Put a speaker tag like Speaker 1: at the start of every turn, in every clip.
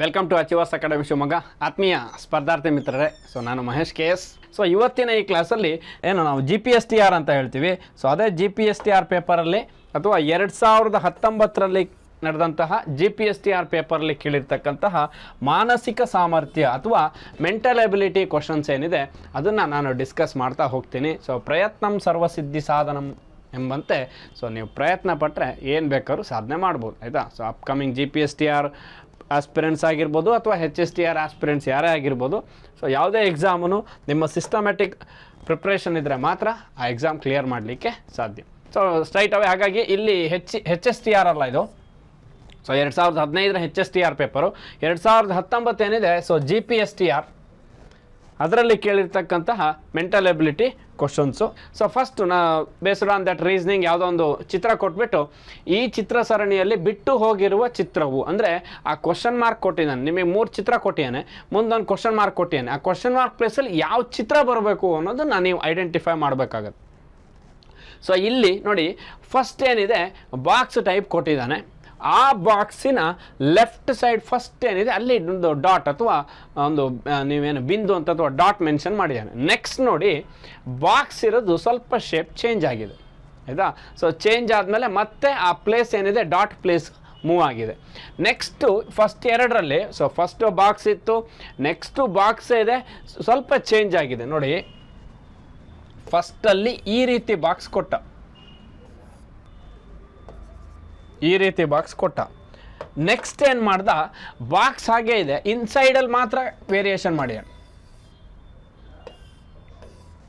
Speaker 1: Welcome to ಅಚಿವಾಸ್ academy Shivamogga. ಆತ್ಮೀಯ ಸ್ಪರ್ಧಾರ್ಥಿ ಮಿತ್ರರೇ, ಸೊ ನಾನು ಮಹೇಶ್ ಕೆ ಎಸ್. ಸೊ ಇವತ್ತಿನ ಈ ಕ್ಲಾಸಲ್ಲಿ ಏನು, ನಾವು G P S T R ಅಂತ ಹೇಳ್ತೀವಿ. ಸೊ ಅದೇ G P S T R ಪೇಪರಲ್ಲಿ ಅಥವಾ ಎರಡು ಸಾವಿರದ ಹತ್ತೊಂಬತ್ತರಲ್ಲಿ ನಡೆದಂತಹ G P S T R ಪೇಪರಲ್ಲಿ ಕೇಳಿರ್ತಕ್ಕಂತಹ ಮಾನಸಿಕ ಸಾಮರ್ಥ್ಯ ಅಥವಾ ಮೆಂಟಲ್ ಎಬಿಲಿಟಿ ಕ್ವಶನ್ಸ್ ಏನಿದೆ, ಅದನ್ನು ನಾನು ಡಿಸ್ಕಸ್ ಮಾಡ್ತಾ ಹೋಗ್ತೀನಿ. ಸೊ ಪ್ರಯತ್ನಂ ಸರ್ವಸಿದ್ಧಿ ಸಾಧನಂ ಎಂಬಂತೆ, ಸೊ ನೀವು ಪ್ರಯತ್ನ ಪಟ್ಟರೆ ಏನು ಬೇಕಾದ್ರೂ ಸಾಧನೆ ಮಾಡ್ಬೋದು, ಆಯಿತಾ? So upcoming G P S T R aspirants ಆಗಿರ್ಬೋದು ಅಥವಾ H S T R aspirants ಯಾರೇ ಆಗಿರ್ಬೋದು. ಸೊ ಯಾವುದೇ ಎಕ್ಸಾಮನ್ನು ನಿಮ್ಮ ಸಿಸ್ಟಮ್ಯಾಟಿಕ್ ಪ್ರಿಪ್ರೇಷನ್ ಇದ್ದರೆ ಮಾತ್ರ ಆ ಎಕ್ಸಾಮ್ ಕ್ಲಿಯರ್ ಮಾಡಲಿಕ್ಕೆ ಸಾಧ್ಯ. ಸೊ ಸ್ಟ್ರೈಟ್ ಅವೇ ಹಾಗಾಗಿ ಇಲ್ಲಿ H H S T R ಅಲ್ಲ ಇದು. ಸೊ ಎರಡು ಸಾವಿರದ ಹದಿನೈದರ H S T R paper ಎರಡು ಸಾವಿರದ ಹತ್ತೊಂಬತ್ತೇನಿದೆ? So G P S T R ಅದರಲ್ಲಿ ಕೇಳಿರ್ತಕ್ಕಂತಹ mental ability questions so first ನಾ ಬೇಸ್ಡ್ ಆನ್ ದಟ್ ರೀಸನಿಂಗ್ ಯಾವುದೋ ಒಂದು ಚಿತ್ರ ಕೊಟ್ಬಿಟ್ಟು, ಈ ಚಿತ್ರ ಸರಣಿಯಲ್ಲಿ ಬಿಟ್ಟು ಹೋಗಿರುವ ಚಿತ್ರವು, ಅಂದರೆ ಆ ಕ್ವಶನ್ ಮಾರ್ಕ್ ಕೊಟ್ಟಿದ್ದಾನೆ. ನಿಮಗೆ ಮೂರು ಚಿತ್ರ ಕೊಟ್ಟಿದ್ದಾನೆ. ಮುಂದೊಂದು ಕ್ವಶನ್ ಮಾರ್ಕ್ ಕೊಟ್ಟಿದ್ದಾನೆ. ಆ ಕ್ವಶನ್ ಮಾರ್ಕ್ ಪ್ಲೇಸಲ್ಲಿ ಯಾವ ಚಿತ್ರ ಬರಬೇಕು ಅನ್ನೋದನ್ನ ನೀವು ಐಡೆಂಟಿಫೈ ಮಾಡಬೇಕಾಗತ್ತೆ. ಸೊ ಇಲ್ಲಿ ನೋಡಿ ಫಸ್ಟ್ ಏನಿದೆ ಬಾಕ್ಸ್ ಟೈಪ್ ಕೊಟ್ಟಿದ್ದಾನೆ. ಆ ಬಾಕ್ಸಿನ ಲೆಫ್ಟ್ ಸೈಡ್ ಫಸ್ಟ್ ಏನಿದೆ, ಅಲ್ಲಿ ಒಂದು ಡಾಟ್ ಅಥವಾ ಒಂದು ನೀವೇನು ಬಿಂದು ಅಂತ ಅಥವಾ ಡಾಟ್ ಮೆನ್ಷನ್ ಮಾಡಿದ್ದಾನೆ. ನೆಕ್ಸ್ಟ್ ನೋಡಿ ಬಾಕ್ಸ್ ಇರೋದು ಸ್ವಲ್ಪ ಶೇಪ್ ಚೇಂಜ್ ಆಗಿದೆ. ಆಯಿತಾ? ಸೊ ಚೇಂಜ್ ಆದಮೇಲೆ ಮತ್ತೆ ಆ ಪ್ಲೇಸ್ ಏನಿದೆ ಡಾಟ್ ಪ್ಲೇಸ್ ಮೂವ್ ಆಗಿದೆ. ನೆಕ್ಸ್ಟು ಫಸ್ಟ್ ಎರಡರಲ್ಲಿ ಸೊ ಫಸ್ಟು ಬಾಕ್ಸ್ ಇತ್ತು ನೆಕ್ಸ್ಟು ಬಾಕ್ಸ್ ಇದೆ, ಸ್ವಲ್ಪ ಚೇಂಜ್ ಆಗಿದೆ. ನೋಡಿ ಫಸ್ಟಲ್ಲಿ ಈ ರೀತಿ ಬಾಕ್ಸ್ ಕೊಟ್ಟ. ಈ ರೀತಿ ಬಾಕ್ಸ್ ಕೊಟ್ಟ. ನೆಕ್ಸ್ಟ್ ಏನು ಮಾಡ್ದ? ಬಾಕ್ಸ್ ಹಾಗೆ ಇದೆ. ಇನ್ಸೈಡಲ್ಲಿ ಮಾತ್ರ ವೇರಿಯೇಷನ್ ಮಾಡ್ಯಾನ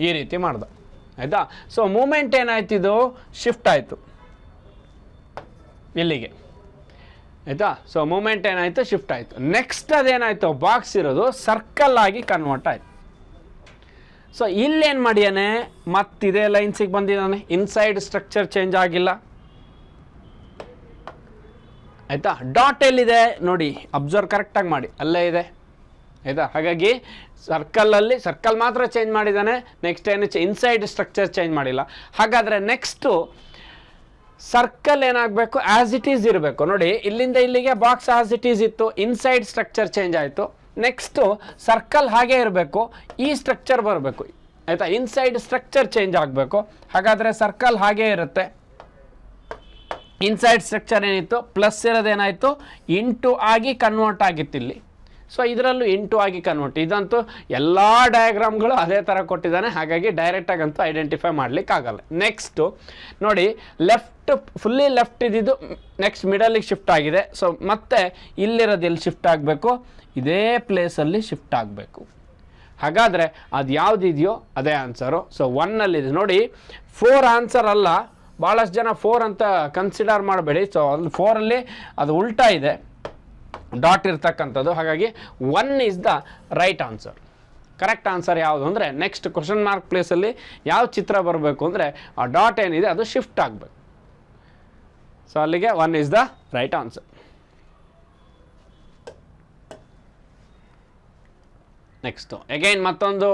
Speaker 1: ಈ ರೀತಿ ಮಾಡ್ದ. ಆಯಿತಾ? ಸೊ ಮೂಮೆಂಟ್ ಏನಾಯ್ತು ಇದು? ಶಿಫ್ಟ್ ಆಯಿತು. ಇಲ್ಲಿಗೆ. ಆಯಿತಾ? ಸೊ ಮೂಮೆಂಟ್ ಏನಾಯಿತು? ಶಿಫ್ಟ್ ಆಯಿತು. ನೆಕ್ಸ್ಟ್ ಅದೇನಾಯಿತು? ಬಾಕ್ಸ್ ಇರೋದು ಸರ್ಕಲ್ ಆಗಿ ಕನ್ವರ್ಟ್ ಆಯಿತು. ಸೊ ಇಲ್ಲೇನು ಮಾಡ್ಯಾನೆ? ಮತ್ತಿದೇ ಲೈನ್ಸಿಗೆ ಬಂದಿದ್ದಾನೆ. ಇನ್ಸೈಡ್ ಸ್ಟ್ರಕ್ಚರ್ ಚೇಂಜ್ ಆಗಿಲ್ಲ. ಆಯಿತಾ? ಡಾಟ್ ಎಲ್ಲಿದೆ? ನೋಡಿ ಅಬ್ಸರ್ವ್ ಕರೆಕ್ಟಾಗಿ ಮಾಡಿ. ಅಲ್ಲೇ ಇದೆ. ಆಯಿತಾ? ಹಾಗಾಗಿ ಸರ್ಕಲಲ್ಲಿ ಸರ್ಕಲ್ ಮಾತ್ರ ಚೇಂಜ್ ಮಾಡಿದ್ದಾನೆ. ನೆಕ್ಸ್ಟ್ ಏನು ಇನ್ಸೈಡ್ ಸ್ಟ್ರಕ್ಚರ್ ಚೇಂಜ್ ಮಾಡಿಲ್ಲ. ಹಾಗಾದರೆ ನೆಕ್ಸ್ಟು ಸರ್ಕಲ್ ಏನಾಗಬೇಕು? ಆ್ಯಸ್ ಇಟ್ ಈಸ್ ಇರಬೇಕು. ನೋಡಿ, ಇಲ್ಲಿಂದ ಇಲ್ಲಿಗೆ ಬಾಕ್ಸ್ ಆ್ಯಸ್ ಇಟ್ ಈಸ್ ಇತ್ತು. ಇನ್ಸೈಡ್ ಸ್ಟ್ರಕ್ಚರ್ ಚೇಂಜ್ ಆಯಿತು. ನೆಕ್ಸ್ಟು ಸರ್ಕಲ್ ಹಾಗೆ ಇರಬೇಕು. ಈ ಸ್ಟ್ರಕ್ಚರ್ ಬರಬೇಕು. ಆಯಿತಾ? ಇನ್ಸೈಡ್ ಸ್ಟ್ರಕ್ಚರ್ ಚೇಂಜ್ ಆಗಬೇಕು. ಹಾಗಾದರೆ ಸರ್ಕಲ್ ಹಾಗೇ ಇರುತ್ತೆ. ಇನ್ಸೈಡ್ ಸ್ಟ್ರಕ್ಚರ್ ಏನಿತ್ತು? ಪ್ಲಸ್ ಇರೋದೇನಾಯಿತು ಇಂಟು ಆಗಿ ಕನ್ವರ್ಟ್ ಆಗಿತ್ತು ಇಲ್ಲಿ. ಸೊ ಇದರಲ್ಲೂ ಇಂಟು ಆಗಿ ಕನ್ವರ್ಟ್ ಇದಂತೂ ಎಲ್ಲ ಡಯಾಗ್ರಾಮ್ಗಳು ಅದೇ ಥರ ಕೊಟ್ಟಿದ್ದಾನೆ. ಹಾಗಾಗಿ ಡೈರೆಕ್ಟಾಗಂತೂ ಐಡೆಂಟಿಫೈ ಮಾಡಲಿಕ್ಕಾಗಲ್ಲ ನೆಕ್ಸ್ಟು ನೋಡಿ ಲೆಫ್ಟ್ ಫುಲ್ಲಿ ಲೆಫ್ಟ್ ಇದ್ದಿದ್ದು ನೆಕ್ಸ್ಟ್ ಮಿಡಲಿಗೆ ಶಿಫ್ಟ್ ಆಗಿದೆ. ಸೊ ಮತ್ತೆ ಇಲ್ಲಿರೋದು ಎಲ್ಲಿ ಶಿಫ್ಟ್ ಆಗಬೇಕು? ಇದೇ ಪ್ಲೇಸಲ್ಲಿ ಶಿಫ್ಟ್ ಆಗಬೇಕು. ಹಾಗಾದರೆ ಅದು ಯಾವುದಿದೆಯೋ ಅದೇ ಆನ್ಸರು ಸೊ ಒನ್ನಲ್ಲಿದೆ ನೋಡಿ ಫೋರ್ ಆನ್ಸರ್ ಅಲ್ಲ ಭಾಳಷ್ಟು ಜನ ಫೋರ್ ಅಂತ ಕನ್ಸಿಡರ್ ಮಾಡಬೇಡಿ. ಸೊ ಅಲ್ಲಿ ಫೋರಲ್ಲಿ ಅದು ಉಲ್ಟಾ ಇದೆ. ಡಾಟ್ ಇರ್ತಕ್ಕಂಥದ್ದು. ಹಾಗಾಗಿ one is the right answer correct answer ಯಾವುದು ಅಂದರೆ ನೆಕ್ಸ್ಟ್ ಕ್ವಶನ್ ಮಾರ್ಕ್ ಪ್ಲೇಸಲ್ಲಿ ಯಾವ ಚಿತ್ರ ಬರಬೇಕು ಅಂದರೆ, ಆ ಡಾಟ್ ಏನಿದೆ, ಅದು ಶಿಫ್ಟ್ ಆಗಬೇಕು. ಸೊ ಅಲ್ಲಿಗೆ one is the right answer next again ಮತ್ತೊಂದು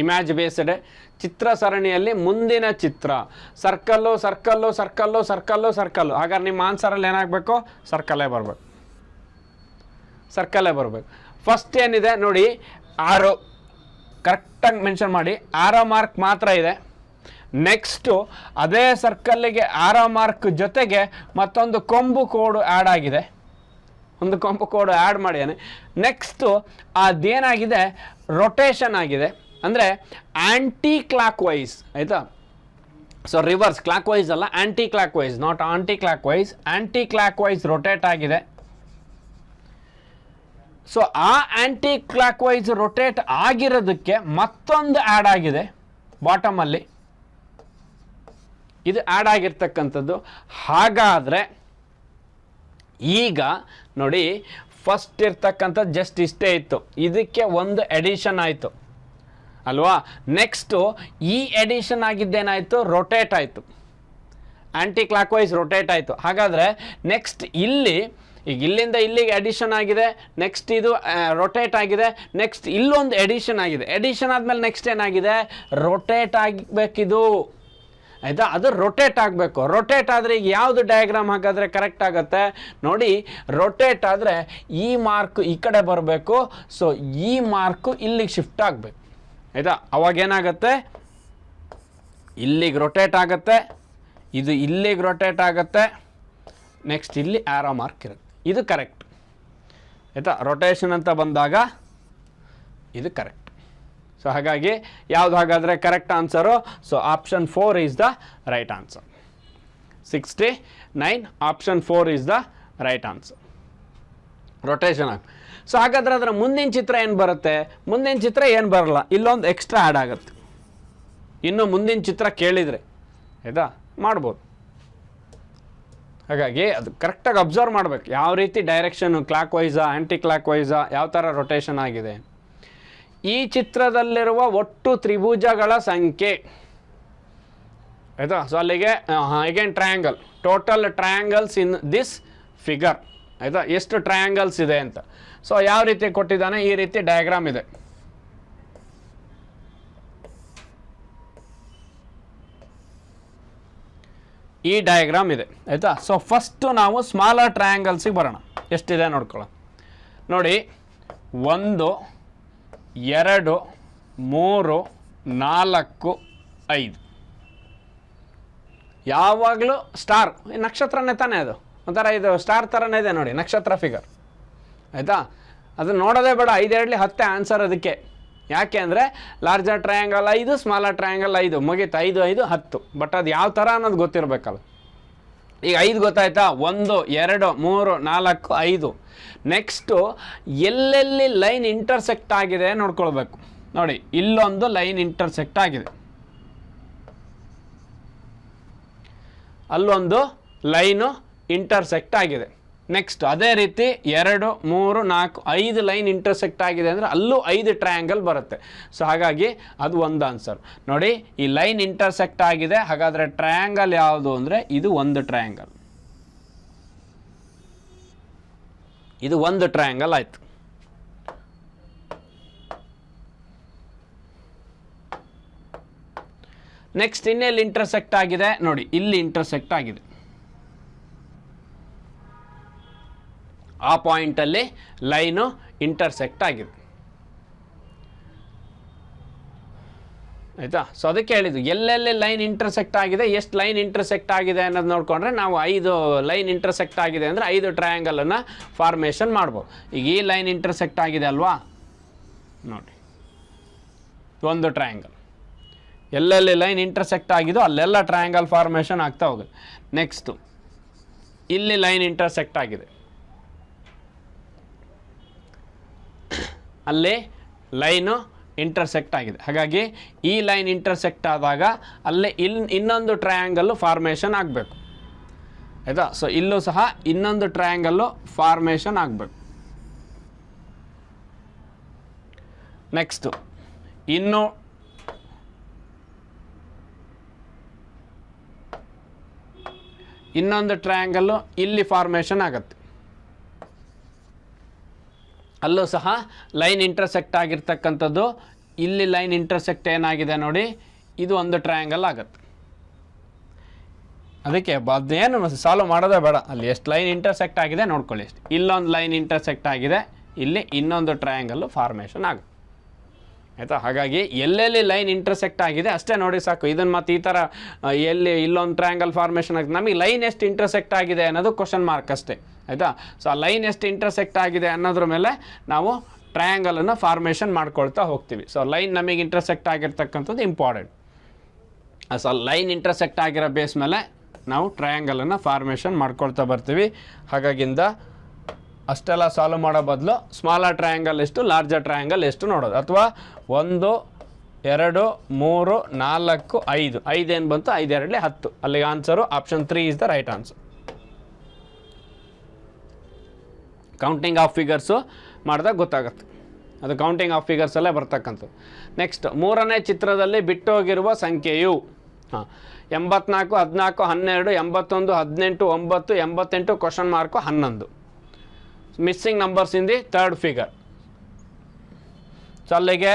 Speaker 1: ಇಮ್ಯಾಜ್ ಬೇಸ್ಡ್ ಚಿತ್ರ ಸರಣಿಯಲ್ಲಿ ಮುಂದಿನ ಚಿತ್ರ. Circle circle circle circle circle. ಹಾಗಾದ್ರೆ ನಿಮ್ಮ ಆನ್ಸರಲ್ಲಿ ಏನಾಗಬೇಕು? ಸರ್ಕಲ್ಲೇ ಬರಬೇಕು. ಸರ್ಕಲ್ಲೇ ಬರಬೇಕು. ಫಸ್ಟ್ ಏನಿದೆ ನೋಡಿ, ಆರು. ಕರೆಕ್ಟಾಗಿ ಮೆನ್ಷನ್ ಮಾಡಿ. ಆರೋ ಮಾರ್ಕ್ ಮಾತ್ರ ಇದೆ. ನೆಕ್ಸ್ಟು ಅದೇ ಸರ್ಕಲ್ಲಿಗೆ ಆರೋ ಮಾರ್ಕ್ ಜೊತೆಗೆ ಮತ್ತೊಂದು ಕೊಂಬು ಕೋಡು ಆ್ಯಡ್ ಆಗಿದೆ. ಒಂದು ಕೊಂಬು ಕೋಡು ಆ್ಯಡ್ ಮಾಡಿದ್ದಾನೆ. ನೆಕ್ಸ್ಟು ಅದೇನಾಗಿದೆ? ರೊಟೇಷನ್ ಆಗಿದೆ. ಅಂದರೆ ಆ್ಯಂಟಿ ಕ್ಲಾಕ್ ವೈಸ್ ಆಯಿತಾ? ಸೊ ರಿವರ್ಸ್ ಕ್ಲಾಕ್ ವೈಸ್ ಅಲ್ಲ anticlockwise not anticlockwise anticlockwise rotate ಆಗಿದೆ. ಸೊ ಆ ಆ್ಯಂಟಿ ಕ್ಲಾಕ್ ವೈಸ್ ರೊಟೇಟ್ ಆಗಿರೋದಕ್ಕೆ ಮತ್ತೊಂದು ಆ್ಯಡ್ ಆಗಿದೆ ಬಾಟಮಲ್ಲಿ ಇದು ಆ್ಯಡ್ ಆಗಿರ್ತಕ್ಕಂಥದ್ದು. ಹಾಗಾದರೆ, ಈಗ ನೋಡಿ ಫಸ್ಟ್ ಇರ್ತಕ್ಕಂಥದ್ದು ಜಸ್ಟ್ ಇಷ್ಟೇ ಇತ್ತು. ಇದಕ್ಕೆ ಒಂದು ಎಡಿಷನ್ ಆಯಿತು. ಅಲ್ವಾ? ನೆಕ್ಸ್ಟು ಈ ಎಡಿಷನ್ ಆಗಿದ್ದೇನಾಯಿತು? ರೊಟೇಟ್ ಆಯಿತು. ಆ್ಯಂಟಿ ಕ್ಲಾಕ್ ವೈಸ್ ರೊಟೇಟ್ ಆಯಿತು. ಹಾಗಾದರೆ ನೆಕ್ಸ್ಟ್ ಇಲ್ಲಿ, ಈಗ ಇಲ್ಲಿಂದ ಇಲ್ಲಿಗೆ ಎಡಿಷನ್ ಆಗಿದೆ ನೆಕ್ಸ್ಟ್ ಇದು ರೊಟೇಟ್ ಆಗಿದೆ ನೆಕ್ಸ್ಟ್ ಇಲ್ಲೊಂದು ಎಡಿಷನ್ ಆಗಿದೆ. ಎಡಿಷನ್ ಆದಮೇಲೆ ನೆಕ್ಸ್ಟ್ ಏನಾಗಿದೆ? ರೊಟೇಟ್ ಆಗಬೇಕಿದು. ಆಯಿತಾ? ಅದು ರೊಟೇಟ್ ಆಗಬೇಕು. ರೊಟೇಟ್ ಆದರೆ ಈಗ ಯಾವುದು ಡಯಾಗ್ರಾಮ್ ಹಾಕಿದ್ರೆ ಕರೆಕ್ಟ್ ಆಗುತ್ತೆ? ನೋಡಿ ರೊಟೇಟ್ ಆದರೆ ಈ ಮಾರ್ಕ್ ಈ ಕಡೆ ಬರಬೇಕು. ಸೊ ಈ ಮಾರ್ಕು ಇಲ್ಲಿಗೆ ಶಿಫ್ಟ್ ಆಗಬೇಕು. ಆಯಿತಾ? ಅವಾಗ ಏನಾಗುತ್ತೆ? ಇಲ್ಲಿಗೆ ರೊಟೇಟ್ ಆಗುತ್ತೆ. ಇದು ಇಲ್ಲಿಗೆ ರೊಟೇಟ್ ಆಗುತ್ತೆ. ನೆಕ್ಸ್ಟ್ ಇಲ್ಲಿ ಆರೋ ಮಾರ್ಕ್ ಇರುತ್ತೆ. ಇದು ಕರೆಕ್ಟ್ ಆಯಿತಾ? ರೊಟೇಷನ್ ಅಂತ ಬಂದಾಗ ಇದು ಕರೆಕ್ಟ್ ಸೊ ಹಾಗಾಗಿ ಯಾವುದು ಹಾಗಾದರೆ correct answer so option four is the right answer sixty nine option four is the right answer rotation ಆಗಿ ಸೊ ಹಾಗಾದ್ರೆ ಅದರ ಮುಂದಿನ ಚಿತ್ರ ಏನು ಬರುತ್ತೆ? ಮುಂದಿನ ಚಿತ್ರ ಏನು ಬರಲ್ಲ. ಇಲ್ಲೊಂದು ಎಕ್ಸ್ಟ್ರಾ ಆ್ಯಡ್ ಆಗುತ್ತೆ. ಇನ್ನು ಮುಂದಿನ ಚಿತ್ರ ಕೇಳಿದರೆ, ಆಯಿತಾ? ಮಾಡ್ಬೋದು. ಹಾಗಾಗಿ ಅದು ಕರೆಕ್ಟಾಗಿ ಅಬ್ಸರ್ವ್ ಮಾಡಬೇಕು. ಯಾವ ರೀತಿ ಡೈರೆಕ್ಷನು ಕ್ಲಾಕ್ ವೈಸಾ ಆ್ಯಂಟಿ ಕ್ಲಾಕ್ ವೈಸಾ ಯಾವ ಥರ ರೊಟೇಷನ್ ಆಗಿದೆ? ಈ ಚಿತ್ರದಲ್ಲಿರುವ ಒಟ್ಟು ತ್ರಿಭುಜಗಳ ಸಂಖ್ಯೆ. ಆಯಿತಾ? ಸೊ ಅಲ್ಲಿಗೆ again triangle total triangles in this figure ಆಯಿತಾ? ಎಷ್ಟು ಟ್ರಯಾಂಗಲ್ಸ್ ಇದೆ ಅಂತ. ಸೊ ಯಾವ ರೀತಿ ಕೊಟ್ಟಿದ್ದಾನೆ? ಈ ರೀತಿ ಡಯಾಗ್ರಾಮ್ ಇದೆ. ಈ ಡಯಾಗ್ರಾಮ್ ಇದೆ, ಆಯಿತಾ? ಸೊ ಫಸ್ಟು ನಾವು ಸ್ಮಾಲರ್ ಟ್ರಯಾಂಗಲ್ಸಿಗೆ ಬರೋಣ. ಎಷ್ಟಿದೆ ನೋಡ್ಕೊಳ್ಳೋಣ. ನೋಡಿ, ಒಂದು, ಎರಡು, ಮೂರು, ನಾಲ್ಕು, ಐದು. ಯಾವಾಗಲೂ ಸ್ಟಾರ್ ನಕ್ಷತ್ರನೇ ತಾನೇ ಅದು. ಒಂಥರ ಇದು ಸ್ಟಾರ್ ಥರನೇ ಇದೆ ನೋಡಿ, ನಕ್ಷತ್ರ ಫಿಗರ್ ಆಯಿತಾ? ಅದನ್ನು ನೋಡೋದೇ ಬೇಡ, ಐದೆರಡಲಿ ಹತ್ತೆ ಆನ್ಸರ್ ಅದಕ್ಕೆ. ಯಾಕೆ ಅಂದರೆ ಲಾರ್ಜರ್ ಟ್ರಯಾಂಗಲ್ ಐದು ಸ್ಮಾಲರ್ ಟ್ರಯಾಂಗಲ್ ಐದು, ಮುಗೀತು, ಐದು ಐದು, ಹತ್ತು. ಬಟ್ ಅದು ಯಾವ ಥರ ಅನ್ನೋದು ಗೊತ್ತಿರಬೇಕಲ್ಲ. ಈಗ ಐದು ಗೊತ್ತಾಯ್ತಾ? ಒಂದು, ಎರಡು, ಮೂರು, ನಾಲ್ಕು, ಐದು. ನೆಕ್ಸ್ಟು ಎಲ್ಲೆಲ್ಲಿ ಲೈನ್ ಇಂಟರ್ಸೆಕ್ಟ್ ಆಗಿದೆ ನೋಡ್ಕೊಳ್ಬೇಕು. ನೋಡಿ, ಇಲ್ಲೊಂದು ಲೈನ್ ಇಂಟರ್ಸೆಕ್ಟ್ ಆಗಿದೆ. ಅಲ್ಲೊಂದು ಲೈನು ಇಂಟರ್ಸೆಕ್ಟ್ ಆಗಿದೆ. ನೆಕ್ಸ್ಟ್ ಅದೇ ರೀತಿ ಎರಡು, ಮೂರು, ನಾಲ್ಕು, ಐದು ಲೈನ್ ಇಂಟರ್ಸೆಕ್ಟ್ ಆಗಿದೆ ಅಂದರೆ ಅಲ್ಲೂ ಐದು ಟ್ರಯಾಂಗಲ್ ಬರುತ್ತೆ. ಸೊ ಹಾಗಾಗಿ ಅದು ಒಂದು ಆನ್ಸರ್ ನೋಡಿ, ಈ ಲೈನ್ ಇಂಟರ್ಸೆಕ್ಟ್ ಆಗಿದೆ, ಹಾಗಾದರೆ ಟ್ರಯಾಂಗಲ್ ಯಾವುದು ಅಂದರೆ ಇದು ಒಂದು ಟ್ರಯಾಂಗಲ್ ಇದು ಒಂದು ಟ್ರಯಾಂಗಲ್ ಆಯಿತು. ನೆಕ್ಸ್ಟ್ ಇನ್ನೆಲ್ಲಿ ಇಂಟರ್ಸೆಕ್ಟ್ ಆಗಿದೆ? ನೋಡಿ, ಇಲ್ಲಿ ಇಂಟರ್ಸೆಕ್ಟ್ ಆಗಿದೆ. ಆ ಪಾಯಿಂಟಲ್ಲಿ ಲೈನು ಇಂಟರ್ಸೆಕ್ಟ್ ಆಗಿದೆ. ಆಯಿತಾ? ಸೊ ಅದಕ್ಕೆ ಹೇಳಿದ್ದು, ಎಲ್ಲೆಲ್ಲಿ ಲೈನ್ ಇಂಟರ್ಸೆಕ್ಟ್ ಆಗಿದೆ, ಎಷ್ಟು ಲೈನ್ ಇಂಟರ್ಸೆಕ್ಟ್ ಆಗಿದೆ ಅನ್ನೋದು ನೋಡಿಕೊಂಡ್ರೆ ನಾವು ಐದು ಲೈನ್ ಇಂಟರ್ಸೆಕ್ಟ್ ಆಗಿದೆ ಅಂದರೆ ಐದು ಟ್ರಯಾಂಗಲನ್ನು ಫಾರ್ಮೇಷನ್ ಮಾಡ್ಬೋದು. ಈಗ ಈ ಲೈನ್ ಇಂಟರ್ಸೆಕ್ಟ್ ಆಗಿದೆ ಅಲ್ವಾ? ನೋಡಿ. ಒಂದು ಟ್ರಯಾಂಗಲ್ ಎಲ್ಲೆಲ್ಲಿ ಲೈನ್ ಇಂಟರ್ಸೆಕ್ಟ್ ಆಗಿದೋ ಅಲ್ಲೆಲ್ಲ ಟ್ರಯಾಂಗಲ್ ಫಾರ್ಮೇಷನ್ ಆಗ್ತಾ ಹೋಗುತ್ತೆ. ನೆಕ್ಸ್ಟು ಇಲ್ಲಿ ಲೈನ್ ಇಂಟರ್ಸೆಕ್ಟ್ ಆಗಿದೆ. ಅಲ್ಲಿ ಲೈನು ಇಂಟರ್ಸೆಕ್ಟ್ ಆಗಿದೆ. ಹಾಗಾಗಿ ಈ ಲೈನ್ ಇಂಟರ್ಸೆಕ್ಟ್ ಆದಾಗ ಅಲ್ಲೇ ಇಲ್ ಇನ್ನೊಂದು ಟ್ರಯಾಂಗಲ್ಲು ಫಾರ್ಮೇಷನ್ ಆಗಬೇಕು. ಆಯಿತಾ? ಸೊ ಇಲ್ಲೂ ಸಹ ಇನ್ನೊಂದು ಟ್ರಯಾಂಗಲ್ಲು ಫಾರ್ಮೇಷನ್ ಆಗಬೇಕು. ನೆಕ್ಸ್ಟು ಇನ್ನು ಇನ್ನೊಂದು ಟ್ರಯಾಂಗಲ್ಲು ಇಲ್ಲಿ ಫಾರ್ಮೇಷನ್ ಆಗುತ್ತೆ. ಅಲ್ಲೂ ಸಹ ಲೈನ್ ಇಂಟರ್ಸೆಕ್ಟ್ ಆಗಿರ್ತಕ್ಕಂಥದ್ದು. ಇಲ್ಲಿ ಲೈನ್ ಇಂಟರ್ಸೆಕ್ಟ್ ಏನಾಗಿದೆ ನೋಡಿ, ಇದು ಒಂದು ಟ್ರಯಾಂಗಲ್ ಆಗುತ್ತೆ. ಅದಕ್ಕೆ ಅದೇನು ಸಾಲ್ವ್ ಮಾಡೋದೇ ಬೇಡ. ಅಲ್ಲಿ ಎಷ್ಟು ಲೈನ್ ಇಂಟರ್ಸೆಕ್ಟ್ ಆಗಿದೆ ನೋಡ್ಕೊಳ್ಳಿ ಇಲ್ಲೊಂದು ಲೈನ್ ಇಂಟರ್ಸೆಕ್ಟ್ ಆಗಿದೆ, ಇಲ್ಲಿ ಇನ್ನೊಂದು ಟ್ರಯಾಂಗಲ್ಲು ಫಾರ್ಮೇಷನ್ ಆಗುತ್ತೆ. ಆಯಿತಾ? ಹಾಗಾಗಿ ಎಲ್ಲೆಲ್ಲಿ ಲೈನ್ ಇಂಟರ್ಸೆಕ್ಟ್ ಆಗಿದೆ ಅಷ್ಟೇ ನೋಡಿ ಸಾಕು. ಇದನ್ನು ಮತ್ತು ಈ ಥರ ಎಲ್ಲಿ ಇಲ್ಲೊಂದು ಟ್ರಯಾಂಗಲ್ ಫಾರ್ಮೇಷನ್ ಆಗಿದೆ ನಮಗೆ ಲೈನ್ ಎಷ್ಟು ಇಂಟರ್ಸೆಕ್ಟ್ ಆಗಿದೆ ಅನ್ನೋದು ಕ್ವಶನ್ ಮಾರ್ಕ್ ಅಷ್ಟೇ. ಆಯಿತಾ? ಸೊ ಆ ಲೈನ್ ಎಷ್ಟು ಇಂಟರ್ಸೆಕ್ಟ್ ಆಗಿದೆ ಅನ್ನೋದ್ರ ಮೇಲೆ ನಾವು ಟ್ರಯಾಂಗಲನ್ನು ಫಾರ್ಮೇಷನ್ ಮಾಡ್ಕೊಳ್ತಾ ಹೋಗ್ತೀವಿ. ಸೊ ಲೈನ್ ನಮಗೆ ಇಂಟರ್ಸೆಕ್ಟ್ ಆಗಿರ್ತಕ್ಕಂಥದ್ದು ಇಂಪಾರ್ಟೆಂಟ್ ಸೊ ಲೈನ್ ಇಂಟರ್ಸೆಕ್ಟ್ ಆಗಿರೋ ಬೇಸ್ ಮೇಲೆ ನಾವು ಟ್ರಯಾಂಗಲನ್ನು ಫಾರ್ಮೇಷನ್ ಮಾಡ್ಕೊಳ್ತಾ ಬರ್ತೀವಿ. ಹಾಗಾಗಿಂದ ಅಷ್ಟೆಲ್ಲ ಸಾಲ್ವ್ ಮಾಡೋ ಬದಲು ಸ್ಮಾಲರ್ ಟ್ರಯಾಂಗಲ್ ಎಷ್ಟು ಲಾರ್ಜರ್ ಟ್ರಯಾಂಗಲ್ ಎಷ್ಟು ನೋಡೋದು. ಅಥವಾ ಒಂದು, ಎರಡು, ಮೂರು, ನಾಲ್ಕು, ಐದು. ಐದೇನು ಬಂತು? ಐದೆರಡಲಿ ಹತ್ತು. ಅಲ್ಲಿಗೆ answer option three is the right answer counting of figures ಮಾಡಿದಾಗ ಗೊತ್ತಾಗುತ್ತೆ. ಅದು ಕೌಂಟಿಂಗ್ ಆಫ್ ಫಿಗರ್ಸಲ್ಲೇ ಬರ್ತಕ್ಕಂಥದ್ದು. ನೆಕ್ಸ್ಟ್ ಮೂರನೇ ಚಿತ್ರದಲ್ಲಿ ಬಿಟ್ಟೋಗಿರುವ ಸಂಖ್ಯೆಯು, ಹಾಂ, ಎಂಬತ್ನಾಲ್ಕು, ಹದಿನಾಲ್ಕು, ಹನ್ನೆರಡು, ಎಂಬತ್ತೊಂದು, ಹದಿನೆಂಟು, ಒಂಬತ್ತು, ಎಂಬತ್ತೆಂಟು ಕ್ವಶನ್ ಮಾರ್ಕು ಹನ್ನೊಂದು. Missing numbers in the third figure so ಅಲ್ಲಿಗೆ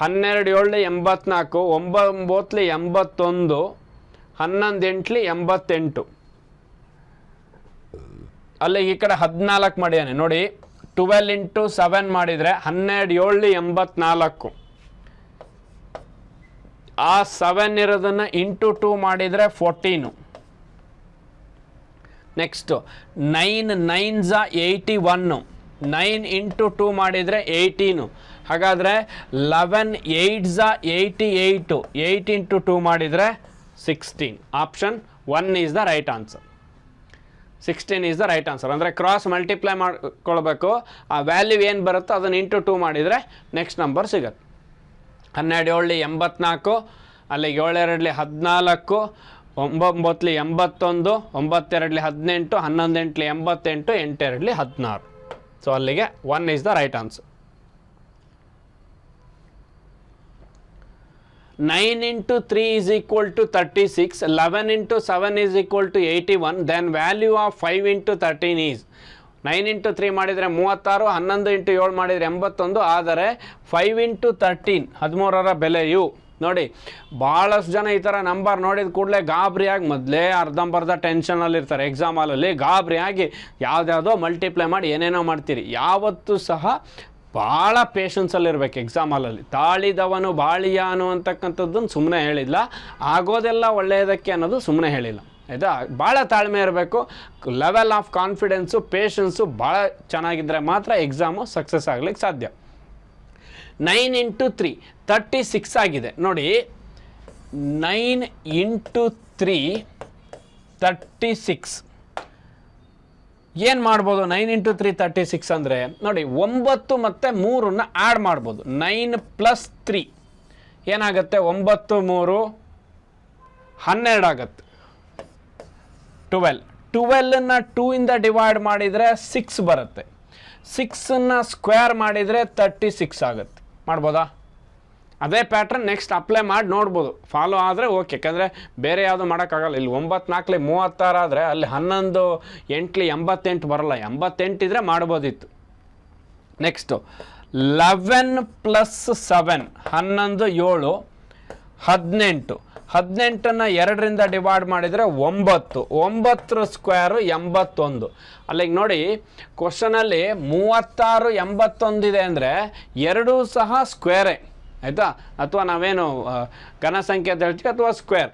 Speaker 1: ಹನ್ನೆರಡು ಏಳು ಎಂಬತ್ನಾಲ್ಕು ಒಂಬತ್ತು ಎಂಬತ್ತೊಂದು ಹನ್ನೊಂದು ಎಂಟ್ಲಿ ಎಂಬತ್ತೆಂಟು. ಅಲ್ಲಿ ಈ ಕಡೆ ಹದಿನಾಲ್ಕು ಮಾಡಿದ್ದಾನೆ ನೋಡಿ ಟ್ವೆಲ್ ಇಂಟು ಸೆವೆನ್ ಮಾಡಿದರೆ ಹನ್ನೆರಡು ಏಳು ಎಂಬತ್ನಾಲ್ಕು. ಆ ಸೆವೆನ್ ಇರೋದನ್ನು ಇಂಟು ಟೂ ಮಾಡಿದರೆ fourteen next nine nine the eighty one nine into two ಮಾಡಿದರೆ ಏಯ್ಟೀನು ಹಾಗಾದರೆ eleven eight the eighty eight eight into two ಮಾಡಿದರೆ sixteen option one is the right answer sixteen is the right answer ಅಂದರೆ cross multiply ಮಾಡ್ಕೊಳ್ಬೇಕು. ಆ value ಏನು ಬರುತ್ತೋ ಅದನ್ನು into two ಮಾಡಿದರೆ ನೆಕ್ಸ್ಟ್ ನಂಬರ್ ಸಿಗುತ್ತೆ. ಹನ್ನೆರಡು ಏಳಲಿ ಎಂಬತ್ನಾಲ್ಕು, ಅಲ್ಲಿಗೆ ಏಳೆರಡಲಿ ಹದಿನಾಲ್ಕು ಒಂಬೊಂಬತ್ತಲಿ ಎಂಬತ್ತೊಂದು ಒಂಬತ್ತೆರಡಲಿ ಹದಿನೆಂಟು ಹನ್ನೊಂದು ಎಂಟ್ಲಿ ಎಂಬತ್ತೆಂಟು ಎಂಟೆರಡಲಿ ಹದಿನಾರು. ಸೊ ಅಲ್ಲಿಗೆ one is the right answer nine into three is equal to thirty six eleven into seven is equal to eighty one then value of five into thirteen is nine into three ಮಾಡಿದರೆ ಮೂವತ್ತಾರು, ಹನ್ನೊಂದು into ಏಳು ಮಾಡಿದರೆ ಎಂಬತ್ತೊಂದು, ಆದರೆ five into thirteen ಹದಿಮೂರರ ಬೆಲೆಯು ನೋಡಿ ಭಾಳಷ್ಟು ಜನ ಈ ಥರ ನಂಬರ್ ನೋಡಿದ ಕೂಡಲೇ ಗಾಬರಿಯಾಗಿ ಮೊದಲೇ ಅರ್ಧಂಬರ್ಧ ಟೆನ್ಷನಲ್ಲಿರ್ತಾರೆ ಎಕ್ಸಾಮ್ ಹಾಲಲ್ಲಿ ಗಾಬರಿಯಾಗಿ ಯಾವುದ್ಯಾವುದೋ ಮಲ್ಟಿಪ್ಲೈ ಮಾಡಿ ಏನೇನೋ ಮಾಡ್ತೀರಿ. ಯಾವತ್ತೂ ಸಹ ಭಾಳ ಪೇಷನ್ಸಲ್ಲಿರ್ಬೇಕು ಎಕ್ಸಾಮ್ ಹಾಲಲ್ಲಿ ತಾಳಿದವನು ಬಾಳಿಯ ಅಂತಕ್ಕಂಥದ್ದನ್ನು ಸುಮ್ಮನೆ ಹೇಳಿಲ್ಲ. ಆಗೋದೆಲ್ಲ ಒಳ್ಳೆಯದಕ್ಕೆ ಅನ್ನೋದು ಸುಮ್ಮನೆ ಹೇಳಿಲ್ಲ. ಆಯಿತಾ? ಭಾಳ ತಾಳ್ಮೆ ಇರಬೇಕು. ಲೆವೆಲ್ ಆಫ್ ಕಾನ್ಫಿಡೆನ್ಸು ಪೇಷನ್ಸು ಭಾಳ ಚೆನ್ನಾಗಿದ್ದರೆ ಮಾತ್ರ ಎಕ್ಸಾಮು ಸಕ್ಸಸ್ ಆಗ್ಲಿಕ್ಕೆ ಸಾಧ್ಯ. Nine into three thirty six ಆಗಿದೆ. ನೋಡಿ nine into three thirty six ಏನು ಮಾಡ್ಬೋದು? Nine into three thirty six ಅಂದರೆ, ನೋಡಿ, ಒಂಬತ್ತು ಮತ್ತು ಮೂರನ್ನು ಆ್ಯಡ್ ಮಾಡ್ಬೋದು. ನೈನ್ ಪ್ಲಸ್ ತ್ರೀ ಏನಾಗುತ್ತೆ? ಒಂಬತ್ತು, ಮೂರು, ಹನ್ನೆರಡು ಆಗುತ್ತೆ. ಟುವೆಲ್ ಟ್ವೆಲ್ಲನ್ನು ಟೂ ಇಂದ ಡಿವೈಡ್ ಮಾಡಿದರೆ ಸಿಕ್ಸ್ ಬರುತ್ತೆ. ಸಿಕ್ಸನ್ನು ಸ್ಕ್ವೇರ್ ಮಾಡಿದರೆ ತರ್ಟಿ ಸಿಕ್ಸ್ ಆಗುತ್ತೆ. ಮಾಡ್ಬೋದಾ? ಅದೇ ಪ್ಯಾಟ್ರನ್ ನೆಕ್ಸ್ಟ್ ಅಪ್ಲೈ ಮಾಡಿ ನೋಡ್ಬೋದು. ಫಾಲೋ ಆದರೆ ಓಕೆ ಯಾಕಂದರೆ ಬೇರೆ ಯಾವುದು ಮಾಡೋಕ್ಕಾಗಲ್ಲ. ಇಲ್ಲಿ ಒಂಬತ್ತು ಮೂವತ್ತಾರು ಆದರೆ ಅಲ್ಲಿ ಹನ್ನೊಂದು, ಎಂಟ್ಲಿ ಎಂಬತ್ತೆಂಟು ಬರಲ್ಲ. ಎಂಬತ್ತೆಂಟಿದ್ರೆ ಮಾಡ್ಬೋದಿತ್ತು. ನೆಕ್ಸ್ಟು ಲೆವೆನ್ ಪ್ಲಸ್ ಸೆವೆನ್ ಹನ್ನೊಂದು, ಏಳು, ಹದಿನೆಂಟು. ಹದಿನೆಂಟನ್ನು ಎರಡರಿಂದ ಡಿವೈಡ್ ಮಾಡಿದರೆ ಒಂಬತ್ತು. ಒಂಬತ್ತರ ಸ್ಕ್ವೇರು ಎಂಬತ್ತೊಂದು. ಅಲ್ಲಿಗೆ ನೋಡಿ ಕ್ವಶನಲ್ಲಿ ಮೂವತ್ತಾರು ಎಂಬತ್ತೊಂದಿದೆ ಅಂದರೆ ಎರಡೂ ಸಹ ಸ್ಕ್ವೇರೇ ಆಯಿತಾ? ಅಥವಾ ನಾವೇನು ಘನ ಸಂಖ್ಯೆ ಅಂತ ಹೇಳ್ತೀವಿ ಅಥವಾ ಸ್ಕ್ವೇರ್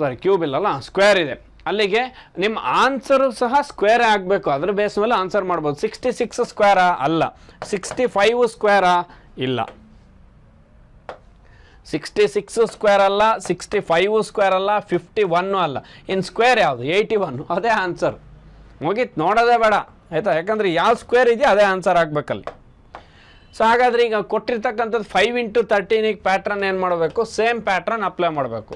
Speaker 1: ಸಾರಿ ಕ್ಯೂಬ್ ಇಲ್ಲಲ್ಲ? ಸ್ಕ್ವೇರ್ ಇದೆ. ಅಲ್ಲಿಗೆ ನಿಮ್ಮ ಆನ್ಸರು ಸಹ ಸ್ಕ್ವೇರೇ ಆಗಬೇಕು. ಅದ್ರ ಬೇಸ್ ಮೇಲೆ ಆನ್ಸರ್ ಮಾಡ್ಬೋದು. ಸಿಕ್ಸ್ಟಿ ಸಿಕ್ಸ್ ಸ್ಕ್ವೇರಾ ಅಲ್ಲ. ಸಿಕ್ಸ್ಟಿ ಫೈವ್ ಸ್ಕ್ವೇರಾ ಇಲ್ಲ. ಸಿಕ್ಸ್ಟಿ ಸಿಕ್ಸ್ ಸ್ಕ್ವೇರ್ ಅಲ್ಲ ಸಿಕ್ಸ್ಟಿ ಫೈವ್ ಸ್ಕ್ವೇರ್ ಅಲ್ಲ ಫಿಫ್ಟಿ ಒನ್ನು ಅಲ್ಲ. ಇನ್ನು ಸ್ಕ್ವೇರ್ ಯಾವುದು? ಏಯ್ಟಿ ಒನ್ ಅದೇ ಆನ್ಸರ್ ಮುಗೀತು, ನೋಡೋದೇ ಬೇಡ. ಆಯಿತಾ? ಯಾಕಂದರೆ ಯಾವ ಸ್ಕ್ವೇರ್ ಇದೆಯೋ ಅದೇ ಆನ್ಸರ್ ಆಗಬೇಕಲ್ಲಿ. ಸೊ ಹಾಗಾದರೆ ಈಗ ಕೊಟ್ಟಿರ್ತಕ್ಕಂಥದ್ದು ಫೈವ್ ಇಂಟು ತರ್ಟೀನಿಗೆ ಪ್ಯಾಟ್ರನ್ ಏನು ಮಾಡಬೇಕು? ಸೇಮ್ ಪ್ಯಾಟ್ರನ್ ಅಪ್ಲೈ ಮಾಡಬೇಕು.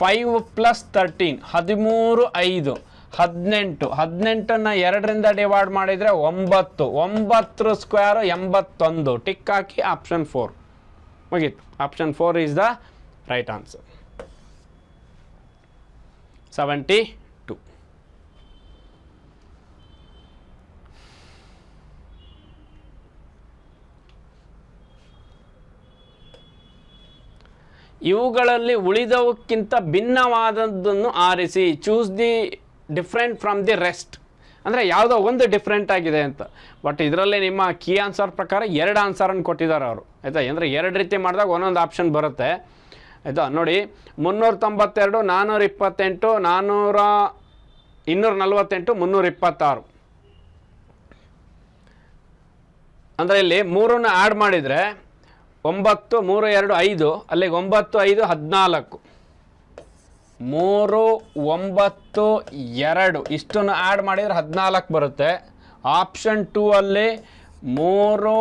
Speaker 1: ಫೈವ್ ಪ್ಲಸ್ ತರ್ಟೀನ್ ಹದಿಮೂರು, ಐದು, ಹದಿನೆಂಟು. ಹದಿನೆಂಟನ್ನು ಎರಡರಿಂದ ಡಿವೈಡ್ ಮಾಡಿದರೆ ಒಂಬತ್ತು. ಒಂಬತ್ತು ಸ್ಕ್ವೇರು ಎಂಬತ್ತೊಂದು. ಟಿಕ್ ಹಾಕಿ ಆಪ್ಷನ್ ಫೋರ್ ಮುಗೀತು. Option four is the right answer seventy two ಇವುಗಳಲ್ಲಿ ಉಳಿದವಕ್ಕಿಂತ ಭಿನ್ನವಾದದ್ದನ್ನು ಆರಿಸಿ choose the different from the rest ಅಂದರೆ ಯಾವುದೋ ಒಂದು ಡಿಫ್ರೆಂಟ್ ಆಗಿದೆ ಅಂತ. ಬಟ್ ಇದರಲ್ಲಿ ನಿಮ್ಮ ಕೀ ಆನ್ಸರ್ ಪ್ರಕಾರ ಎರಡು ಆನ್ಸರನ್ನು ಕೊಟ್ಟಿದ್ದಾರೆ ಅವರು. ಆಯಿತಾ? ಅಂದರೆ ಎರಡು ರೀತಿ ಮಾಡಿದಾಗ ಒಂದೊಂದು ಆಪ್ಷನ್ ಬರುತ್ತೆ. ಆಯಿತಾ? ನೋಡಿ, ಮುನ್ನೂರ ತೊಂಬತ್ತೆರಡು ನಾನ್ನೂರ ಇಪ್ಪತ್ತೆಂಟು ನಾನ್ನೂರ ಇನ್ನೂರ ನಲ್ವತ್ತೆಂಟು, ಮುನ್ನೂರ ಇಪ್ಪತ್ತಾರು. ಅಂದರೆ ಇಲ್ಲಿ ಮೂರನ್ನು ಆ್ಯಡ್ ಮಾಡಿದರೆ ಒಂಬತ್ತು, ಮೂರು, ಎರಡು, ಐದು, ಅಲ್ಲಿಗೆ ಒಂಬತ್ತು, ಐದು, ಹದಿನಾಲ್ಕು. ಮೂರು, ಒಂಬತ್ತು, ಎರಡು. ಇಷ್ಟನ್ನು ಆ್ಯಡ್ ಮಾಡಿದರೆ ಹದಿನಾಲ್ಕು ಬರುತ್ತೆ. ಆಪ್ಷನ್ ಟೂ ಅಲ್ಲಿ ಮೂರು,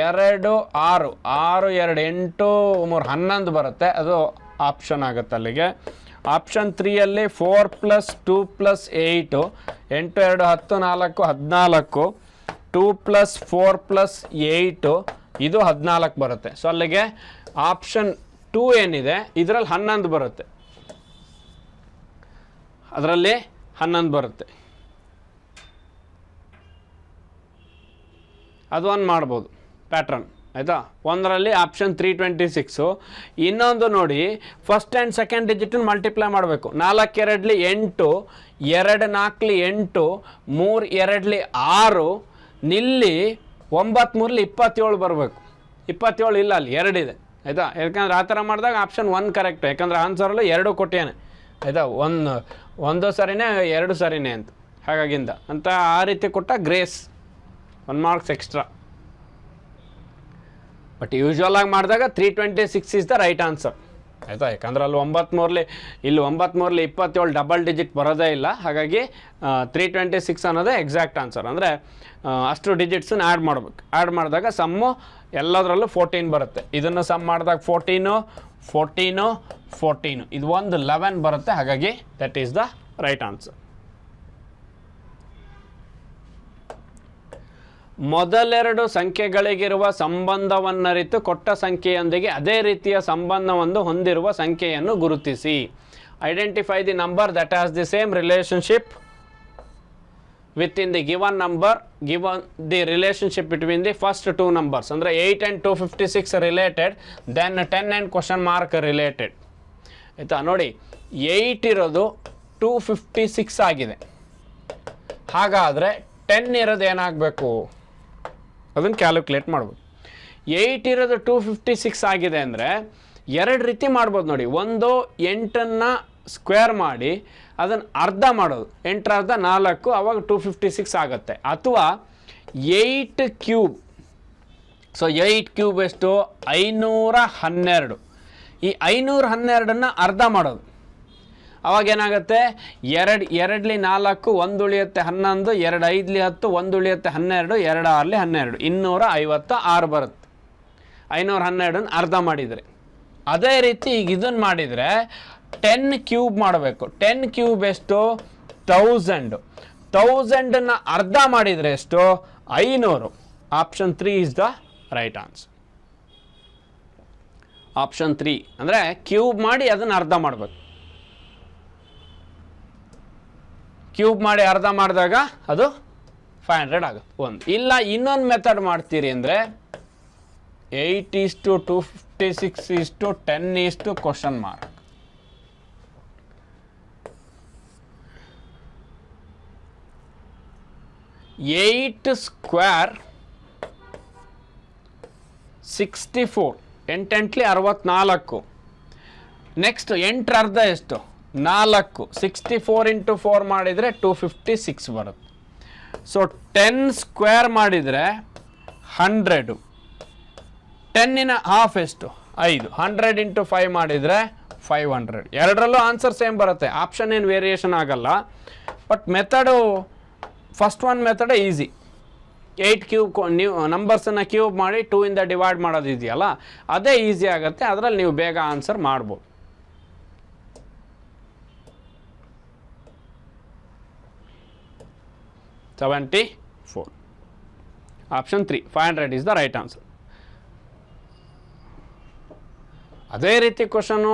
Speaker 1: ಎರಡು, ಆರು. ಆರು, ಎರಡು, ಎಂಟು, ಮೂರು, ಹನ್ನೊಂದು ಬರುತ್ತೆ. ಅದು ಆಪ್ಷನ್ ಆಗುತ್ತೆ ಅಲ್ಲಿಗೆ. Option ತ್ರೀಯಲ್ಲಿ four plus two plus eight ಎಂಟು, ಎರಡು, ಹತ್ತು, ನಾಲ್ಕು, ಹದಿನಾಲ್ಕು. Two plus four plus eight ಇದು ಹದಿನಾಲ್ಕು ಬರುತ್ತೆ. ಸೊ ಅಲ್ಲಿಗೆ ಆಪ್ಷನ್ ಟೂ ಏನಿದೆ, ಇದರಲ್ಲಿ ಹನ್ನೊಂದು ಬರುತ್ತೆ. ಅದರಲ್ಲಿ ಹನ್ನೊಂದು ಬರುತ್ತೆ. ಅದು ಒಂದು ಮಾಡ್ಬೋದು ಪ್ಯಾಟ್ರನ್ ಆಯಿತಾ? ಒಂದರಲ್ಲಿ ಆಪ್ಷನ್ ತ್ರೀ ಟ್ವೆಂಟಿ ಸಿಕ್ಸು ಇನ್ನೊಂದು ನೋಡಿ ಫಸ್ಟ್ ಆ್ಯಂಡ್ ಸೆಕೆಂಡ್ ಡಿಜಿಟನ್ನು ಮಲ್ಟಿಪ್ಲೈ ಮಾಡಬೇಕು. ನಾಲ್ಕು ಎರಡ್ಲಿ ಎಂಟು, ಎರಡು ನಾಲ್ಕಲಿ ಎಂಟು, ಮೂರು ಎರಡಲಿ ಆರು, ನಿಲ್ಲಿ ಒಂಬತ್ತು ಮೂರಲಿ ಇಪ್ಪತ್ತೇಳು ಬರಬೇಕು. ಇಪ್ಪತ್ತೇಳು ಇಲ್ಲ ಅಲ್ಲಿ ಎರಡಿದೆ ಆಯಿತಾ? ಯಾಕಂದ್ರೆ ಆ ಥರ ಮಾಡಿದಾಗ ಆಪ್ಷನ್ ಒನ್ ಕರೆಕ್ಟ್ ಯಾಕಂದ್ರೆ ಆನ್ಸರಲ್ಲಿ ಎರಡು ಕೊಟ್ಟಿಯಾನೆ ಆಯಿತಾ? ಒಂದು ಒಂದು ಸರಿನೇ, ಎರಡು ಸರಿನೇ ಅಂತ. ಹಾಗಾಗಿಂದ. ಅಂತ ಆ ರೀತಿ ಕೊಟ್ಟ grace one marks extra but usual ಆಗಿ ಮಾಡಿದಾಗ three twenty six is the right answer ಆಯಿತಾ ಯಾಕಂದ್ರೆ ಅಲ್ಲಿ ಒಂಬತ್ಮೂರಲಿ, ಇಲ್ಲಿ ಒಂಬತ್ಮೂರಲಿ ಇಪ್ಪತ್ತೇಳು ಡಬಲ್ ಡಿಜಿಟ್ ಬರೋದೇ ಇಲ್ಲ. ಹಾಗಾಗಿ ತ್ರೀ ಟ್ವೆಂಟಿ ಸಿಕ್ಸ್ ಅನ್ನೋದೇ ಎಕ್ಸಾಕ್ಟ್ ಆನ್ಸರ್ ಅಂದರೆ ಅಷ್ಟು ಡಿಜಿಟ್ಸನ್ನ ಆ್ಯಡ್ ಮಾಡ್ಬೇಕು. ಆ್ಯಡ್ ಮಾಡಿದಾಗ ಸಮ್ಮು ಎಲ್ಲದರಲ್ಲೂ ಫೋರ್ಟೀನ್ ಬರುತ್ತೆ. ಇದನ್ನು ಸಮ್ ಮಾಡಿದಾಗ ಫೋರ್ಟೀನು ಫೋರ್ಟೀನು ಫೋರ್ಟೀನು ಇದು ಒಂದು ಲೆವೆನ್ ಬರುತ್ತೆ. ಹಾಗಾಗಿ that is the right answer ಮೊದಲೆರಡು ಸಂಖ್ಯೆಗಳಿಗಿರುವ ಸಂಬಂಧವನ್ನರಿತು ಕೊಟ್ಟ ಸಂಖ್ಯೆಯೊಂದಿಗೆ ಅದೇ ರೀತಿಯ ಸಂಬಂಧವನ್ನು ಹೊಂದಿರುವ ಸಂಖ್ಯೆಯನ್ನು ಗುರುತಿಸಿ. Identify the number that as the same relationship with in the given number given the relationship between the first two numbers ಅಂದರೆ eight and to fifty six related then ten and question mark related ಆಯಿತಾ? ನೋಡಿ eight ಇರೋದು two fifty six ಆಗಿದೆ. ಹಾಗಾದರೆ ten ಇರೋದು ಏನಾಗಬೇಕು? ಅದನ್ನು calculate ಮಾಡ್ಬೋದು. ಏಯ್ಟ್ ಇರೋದು ಟೂ ಫಿಫ್ಟಿ ಸಿಕ್ಸ್ ಆಗಿದೆ ಅಂದರೆ ಎರಡು ರೀತಿ ಮಾಡ್ಬೋದು ನೋಡಿ. ಒಂದು ಎಂಟನ್ನು ಸ್ಕ್ವೇರ್ ಮಾಡಿ ಅದನ್ನು ಅರ್ಧ ಮಾಡೋದು. ಎಂಟರ ಅರ್ಧ ನಾಲ್ಕು, ಅವಾಗ ಟೂ ಫಿಫ್ಟಿ ಸಿಕ್ಸ್ ಆಗುತ್ತೆ. ಅಥವಾ eight cube so eight cube ಎಷ್ಟು? ಐನೂರ ಹನ್ನೆರಡು. ಈ ಐನೂರ ಹನ್ನೆರಡನ್ನು ಅರ್ಧ ಮಾಡೋದು. ಅವಾಗ ಏನಾಗುತ್ತೆ ಎರಡು, ಎರಡ್ಲಿ ನಾಲ್ಕು ಒಂದು ಉಳಿಯುತ್ತೆ ಹನ್ನೊಂದು, ಎರಡು ಐದ್ಲಿ ಹತ್ತು ಒಂದು ಉಳಿಯುತ್ತೆ ಹನ್ನೆರಡು, ಎರಡು ಆರ್ಲಿ ಹನ್ನೆರಡು. ಇನ್ನೂರ ಐವತ್ತ ಆರು ಬರುತ್ತೆ. ಐನೂರ ಹನ್ನೆರಡನ್ನ ಅರ್ಧ ಮಾಡಿದರೆ. ಅದೇ ರೀತಿ ಈಗ ಇದನ್ನು ಮಾಡಿದರೆ ಟೆನ್ ಕ್ಯೂಬ್ ಮಾಡಬೇಕು. ಟೆನ್ ಕ್ಯೂಬ್ ಎಷ್ಟು? ತೌಸಂಡು ತೌಸಂಡನ್ನು ಅರ್ಧ ಮಾಡಿದರೆ ಎಷ್ಟು? ಐನೂರು. Option three is the right answer option three ಅಂದರೆ ಕ್ಯೂಬ್ ಮಾಡಿ ಅದನ್ನು ಅರ್ಧ ಮಾಡಬೇಕು. ಕ್ಯೂಬ್ ಮಾಡಿ ಅರ್ಧ ಮಾಡಿದಾಗ ಅದು ಫೈವ್ ಹಂಡ್ರೆಡ್ ಆಗುತ್ತೆ. ಒಂದು. ಇಲ್ಲ, ಇನ್ನೊಂದು ಮೆಥಡ್ ಮಾಡ್ತೀರಿ ಅಂದರೆ eight is to fifty six is to ten is to question mark eight square sixty four ಎಂಟೆಂಟ್ಲಿ ಅರವತ್ನಾಲ್ಕು. ನೆಕ್ಸ್ಟ್ ಎಂಟರ ಅರ್ಧ ಎಷ್ಟು? ನಾಲ್ಕು ಸಿಕ್ಸ್ಟಿ ಫೋರ್ ಇಂಟು ಫೋರ್ ಮಾಡಿದರೆ ಟು ಫಿಫ್ಟಿ ಸಿಕ್ಸ್ ಬರುತ್ತೆ. ಸೊ ಟೆನ್ ಸ್ಕ್ವೇರ್ ಮಾಡಿದರೆ ಹಂಡ್ರೆಡು ಟೆನ್ನಿನ ಹಾಫ್ ಎಷ್ಟು? ಐದು. ಹಂಡ್ರೆಡ್ ಇಂಟು ಫೈವ್ ಮಾಡಿದರೆ ಫೈವ್ ಹಂಡ್ರೆಡ್ ಎರಡರಲ್ಲೂ ಆನ್ಸರ್ ಸೇಮ್ ಬರುತ್ತೆ. ಆಪ್ಷನ್ ಏನು ವೇರಿಯೇಷನ್ ಆಗಲ್ಲ. But method first one method easy eight cube ನೀವು ನಂಬರ್ಸನ್ನು ಕ್ಯೂಬ್ ಮಾಡಿ ಟೂ ಇಂದ ಡಿವೈಡ್ ಮಾಡೋದು ಇದೆಯಲ್ಲ ಅದೇ ಈಸಿ ಆಗುತ್ತೆ. ಅದರಲ್ಲಿ ನೀವು ಬೇಗ ಆನ್ಸರ್ ಮಾಡ್ಬೋದು. Seventy four option three five hundred is the right answer ಅದೇ ರೀತಿ ಕ್ವಶನು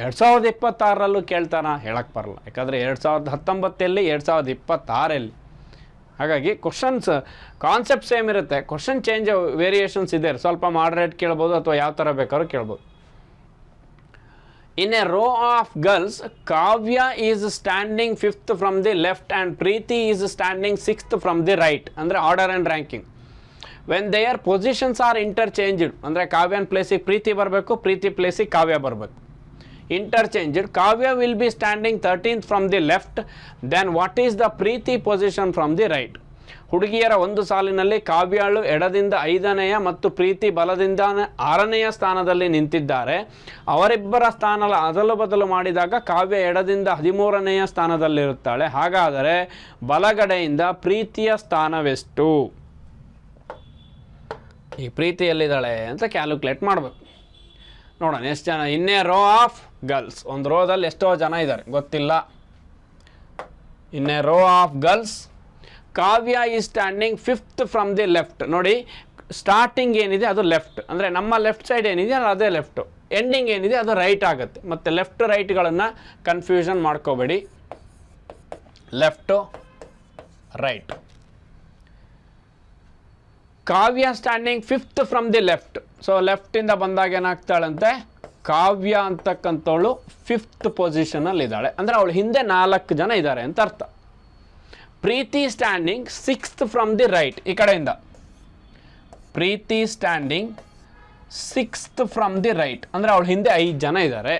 Speaker 1: ಎರಡು ಸಾವಿರದ ಇಪ್ಪತ್ತಾರರಲ್ಲೂ ಕೇಳ್ತಾನ ಹೇಳಕ್ಕೆ ಬರಲ್ಲ. ಯಾಕಂದರೆ ಎರಡು ಸಾವಿರದ ಹತ್ತೊಂಬತ್ತಲ್ಲಿ, ಎರಡು ಸಾವಿರದ ಇಪ್ಪತ್ತಾರಲ್ಲಿ ಹಾಗಾಗಿ ಕ್ವಶನ್ಸ್ ಕಾನ್ಸೆಪ್ಟ್ ಸೇಮ್ ಇರುತ್ತೆ. ಕ್ವಶನ್ ಚೇಂಜ್ ವೇರಿಯೇಷನ್ಸ್ ಇದೆ. ಸ್ವಲ್ಪ ಮಾಡ್ರೇಟ್ ಕೇಳ್ಬೋದು ಅಥವಾ ಯಾವ ಥರ ಬೇಕಾದ್ರೂ ಕೇಳ್ಬೋದು. In a row of girls Kavya is standing fifth from the left and Preethi is standing sixth from the right ಅಂದರೆ order and ranking when their positions are interchanged ಅಂದರೆ ಕಾವ್ಯನ ಪ್ಲೇಸಿಗೆ ಪ್ರೀತಿ ಬರಬೇಕು ಪ್ರೀತಿ ಪ್ಲೇಸಿಗೆ ಕಾವ್ಯ ಬರಬೇಕು interchanged Kavya will be standing thirteenth from the left then what is the Preethi position from the right ಹುಡುಗಿಯರ ಒಂದು ಸಾಲಿನಲ್ಲಿ ಕಾವ್ಯಾಳು ಎಡದಿಂದ ಐದನೆಯ ಮತ್ತು ಪ್ರೀತಿ ಬಲದಿಂದ ಆರನೆಯ ಸ್ಥಾನದಲ್ಲಿ ನಿಂತಿದ್ದಾರೆ. ಅವರಿಬ್ಬರ ಸ್ಥಾನ ಅದಲು ಬದಲು ಮಾಡಿದಾಗ ಕಾವ್ಯ ಎಡದಿಂದ ಹದಿಮೂರನೆಯ ಸ್ಥಾನದಲ್ಲಿರುತ್ತಾಳೆ. ಹಾಗಾದರೆ ಬಲಗಡೆಯಿಂದ ಪ್ರೀತಿಯ ಸ್ಥಾನವೆಷ್ಟು? ಈ ಪ್ರೀತಿಯಲ್ಲಿದ್ದಾಳೆ ಅಂತ ಕ್ಯಾಲ್ಕುಲೇಟ್ ಮಾಡಬೇಕು. ನೋಡೋಣ, ಎಷ್ಟು ಜನ? ಇನ್ನೇ ರೋ ಆಫ್ ಗರ್ಲ್ಸ್ ಒಂದು ರೋದಲ್ಲಿ ಎಷ್ಟೋ ಜನ ಇದ್ದಾರೆ. ಗೊತ್ತಿಲ್ಲ. ಇನ್ನೇ ರೋ ಆಫ್ ಗರ್ಲ್ಸ್ ಕಾವ್ಯ ಈ standing fifth from the left ನೋಡಿ ಸ್ಟಾರ್ಟಿಂಗ್ ಏನಿದೆ ಅದು ಲೆಫ್ಟ್ ಅಂದರೆ ನಮ್ಮ ಲೆಫ್ಟ್ ಸೈಡ್ ಏನಿದೆ ಅದೇ ಲೆಫ್ಟು ಎಂಡಿಂಗ್ ಏನಿದೆ ಅದು ರೈಟ್ ಆಗುತ್ತೆ. ಮತ್ತು ಲೆಫ್ಟ್ ರೈಟ್ಗಳನ್ನು ಕನ್ಫ್ಯೂಷನ್ ಮಾಡ್ಕೋಬೇಡಿ. Left right Kavya standing fifth from the left so ಲೆಫ್ಟಿಂದ ಬಂದಾಗ ಏನಾಗ್ತಾಳಂತೆ? ಕಾವ್ಯ ಅಂತಕ್ಕಂಥವಳು ಫಿಫ್ತ್ ಪೊಸಿಷನಲ್ಲಿ ಇದ್ದಾಳೆ ಅಂದರೆ ಅವಳು ಹಿಂದೆ ನಾಲ್ಕು ಜನ ಇದ್ದಾರೆ ಅಂತ ಅರ್ಥ. Preethi standing sixth from the right ಈ ಕಡೆಯಿಂದ. Preethi standing sixth from the right ಅಂದರೆ ಅವಳ ಹಿಂದೆ ಐದು ಜನ ಇದ್ದಾರೆ